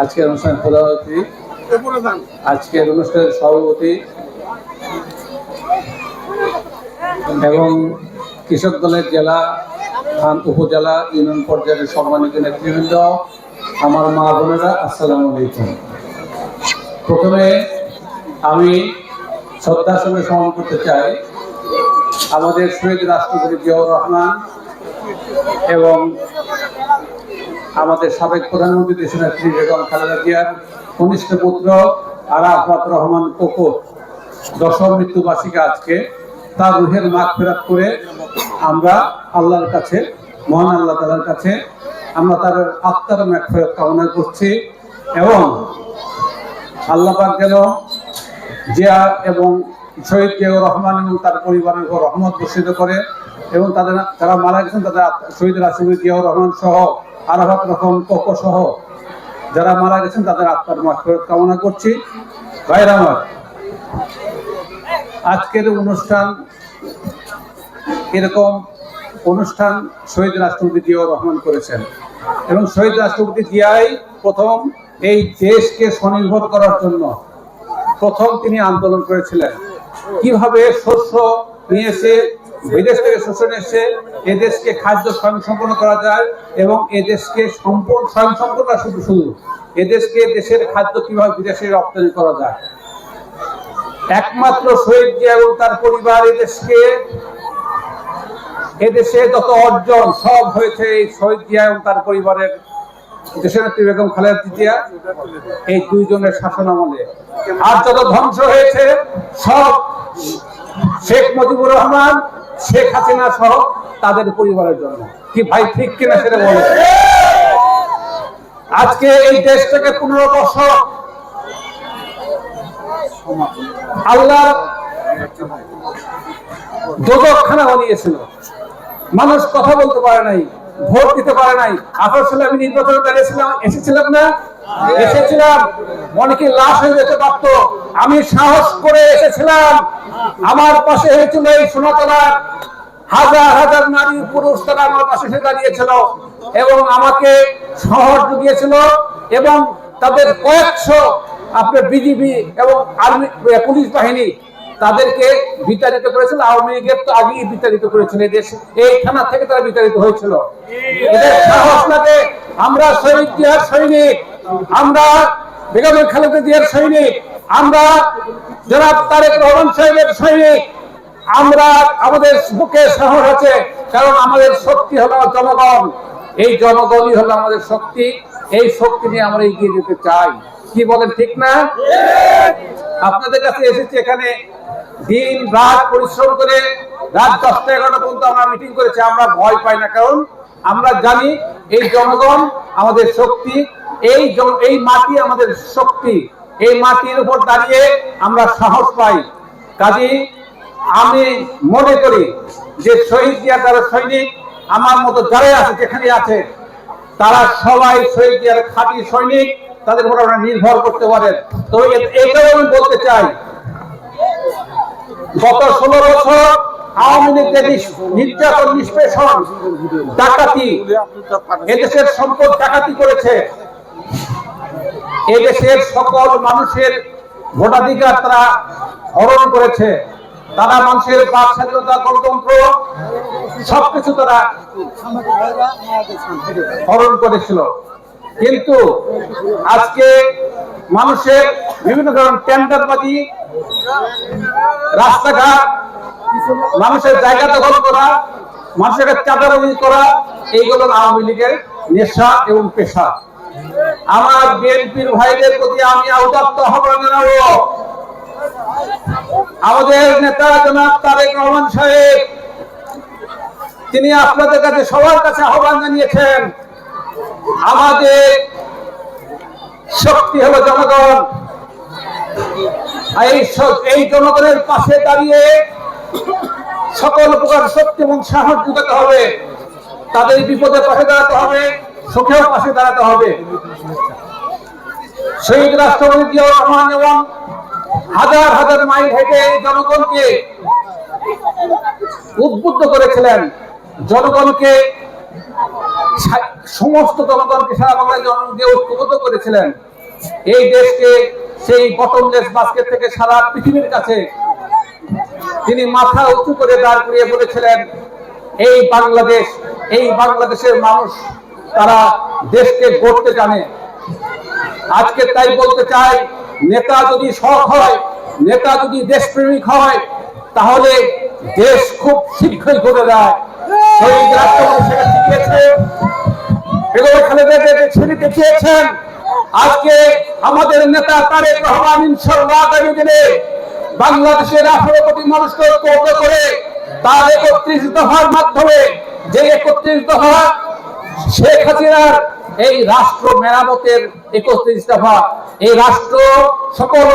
আজকের অনুষ্ঠানের সভাপতি আজকের অনুষ্ঠানের সভাপতি। এবং কৃষক দলের জেলা উপজেলা ইউনিয়ন পর্যায়ের সম্মানিত নেতৃবৃন্দ আমার মা বোনেরা আসসালামু আলাইকুম। প্রথমে আমি শ্রদ্ধার সঙ্গে স্মরণ করতে চাই আমাদের শহীদ রাষ্ট্রপতি জিয়াউর রহমান এবং আমাদের সাবেক প্রধানমন্ত্রী দেশনেত্রী বেগম খালেদা জিয়ার কনিষ্ঠ পুত্র আরাফাত রহমান কোকো। দশম মৃত্যুবার্ষিকী আজকে। তার রুহের মাগ ফেরাত করে আমরা আল্লাহর কাছে, মহান আল্লাহ তালার কাছে, আমরা তার আত্মার ম্যাক ফেরত কামনা করছি এবং আল্লাহ পাক যেন জিয়া এবং শহীদ জিয়াউর রহমান এবং তার পরিবারের উপর রহমত বর্ষিত করে এবং তাদের, যারা মারা গেছেন, তাদের শহীদ রাষ্ট্রপতি জিয়াউর রহমান সহ আরাফাত রহমান কোকো সহ যারা মারা গেছেন, তাদের আত্মার মাগফিরাত কামনা করছি। ভাইর আমার, আজকের অনুষ্ঠান এরকম অনুষ্ঠান শহীদ রাষ্ট্রপতি জিয়াউর রহমান করেছেন এবং শহীদ রাষ্ট্রপতি জিয়াই প্রথম এই দেশকে স্বনির্ভর করার জন্য প্রথম তিনি আন্দোলন করেছিলেন। কীভাবে শস্য নিয়ে এসে বিদেশ থেকে শস্য নিয়ে এসে এদেশকে খাদ্য স্বয়ংসম্পন্ন করা যায় এবং এদেশকে সম্পূর্ণ স্বয়ংসম্পন্ন না শুধু শুধু। এদেশকে দেশের খাদ্য কীভাবে বিদেশে রপ্তানি করা যায়। একমাত্র শহীদ জিয়া এবং তার পরিবার এদেশকে এদেশে যত অর্জন সব হয়েছে এই শহীদ জিয়া এবং তার পরিবারের দেশনেত্রী বেগম খালেদা জিয়া, এই দুইজনের শাসন আমলে। আর যত ধ্বংস হয়েছে, সব শেখ মুজিবুর রহমান শেখ হাসিনা সহ তাদের পরিবারের জন্য। কি ভাই, ঠিক কিনা সেটা বলে। আজকে এই দেশটাকে পনেরো বছর আল্লাহ দোজকখানা বানিয়েছিল। মানুষ কথা বলতে পারে নাই, ভোট দিতে পারে নাই। আঠারো সালে আমি নির্বাচনে দাঁড়িয়েছিলাম এসেছিলাম না? এসেছিলাম অনেকে লাশ হয়ে যেতে পারতো। আমি সাহস করে এসেছিলাম। আমার পাশে হয়েছিল এই সোনাতলা। হাজার হাজার নারী পুরুষ তারা আমার পাশে এসে দাঁড়িয়েছিল এবং আমাকে শহর জুগিয়েছিল এবং তাদের কয়েকশো আপনার বিজিবি এবং আর্মি পুলিশ বাহিনী তাদেরকে বিতাড়িত করেছিল। আওয়ামী লীগের তো আগেই বিতাড়িত করেছিল দেশ। এই থানা থেকে তারা বিতাড়িত হয়েছিল। এদের সাহস লাগে। আমরা শহীদ জিয়ার সৈনিক। আমরা বেগম খালেদা জিয়ার সৈনিক, আমরা জনাব তারেক রহমান সাহেবের সৈনিক, আমরা আমাদের বুকে সাহস আছে, কারণ আমাদের শক্তি হলো জনগণ। এই জনগণই হলো আমাদের শক্তি, এই শক্তি নিয়ে আমরা এগিয়ে যেতে চাই। কি বলেন ঠিক না? আপনাদের কাছে এসেছি এখানে। দিন রাত পরিশ্রম করে রাত দশটা এগারোটা পর্যন্ত আমরা মিটিং করেছি, আমরা ভয় পাই না, কারণ আমরা জানি এই জনগণ আমাদের শক্তি এই এই মাটি আমাদের শক্তি। এই মাটির উপর দাঁড়িয়ে আমরা সাহস পাই। কাজী, আমি মনে করি যে শহীদ জিয়া যারা সৈনিক, আমার মতো যারাই আছে, যেখানে আছে, তারা সবাই শহীদ জিয়ার খাঁটি সৈনিক, তাদের উপর আমরা নির্ভর করতে পারেন তো এটাও আমি বলতে চাই। গত ষোলো বছর আওয়ামী লীগের নির্যাতন, নিষ্পেষণ, ডাকাতি, এদেশের সম্পদ ডাকাতি করেছে এদেশের সকল মানুষের ভোটাধিকার তারা হরণ করেছে। তারা মানুষের বাক স্বাধীনতা গণতন্ত্র, সবকিছু তারা হরণ করেছিল। কিন্তু আজকে মানুষের বিভিন্ন ধরনের টেন্ডারবাজি, রাস্তাঘাট, মানুষের জায়গা দখল করা, মানুষের চাঁদাবাজি করা এইগুলো আওয়ামী লীগের নেশা এবং পেশা। আমার বিএনপির ভাইদের প্রতি আমি জানাব আমাদের নেতা জনাব তারেক রহমান সাহেব, তিনি আপনাদের কাছে সবার কাছে আহ্বান জানিয়েছেন, আমাদের শক্তি হলো জনগণ। এই জনগণের পাশে দাঁড়িয়ে সকল প্রকার শক্তি এবং সাহস জুগাতে হবে। তাদের বিপদে পাশে দাঁড়াতে হবে। সুখেও পাশে দাঁড়াতে হবে। শহীদ রাষ্ট্রপতি রহমান এবং হাজার হাজার মাইল হেঁটে জনগণকে উদ্বুদ্ধ করেছিলেন। জনগণকে সমস্ত জনগণকে সারা বাংলার জনগণকে ঐক্যবদ্ধ করেছিলেন। এই দেশকে, সেই বটমলেস বাস্কেট থেকে সারা পৃথিবীর কাছে তিনি মাথা উঁচু করে দাঁড় করিয়ে বলেছিলেন, এই বাংলাদেশ, এই বাংলাদেশের মানুষ তারা দেশকে গড়তে জানে। আজকে তাই বলতে চাই, নেতা যদি সৎ হয়, নেতা যদি দেশপ্রেমিক হয়, তাহলে দেশ খুব শীঘ্রই করে দেয়। আমাদের নেতা মানুষকে একত্রিশ দফার মাধ্যমে যে একত্রিশ দফা শেখ হাসিনার এই রাষ্ট্র মেরামতের একত্রিশ দফা এই রাষ্ট্র সকল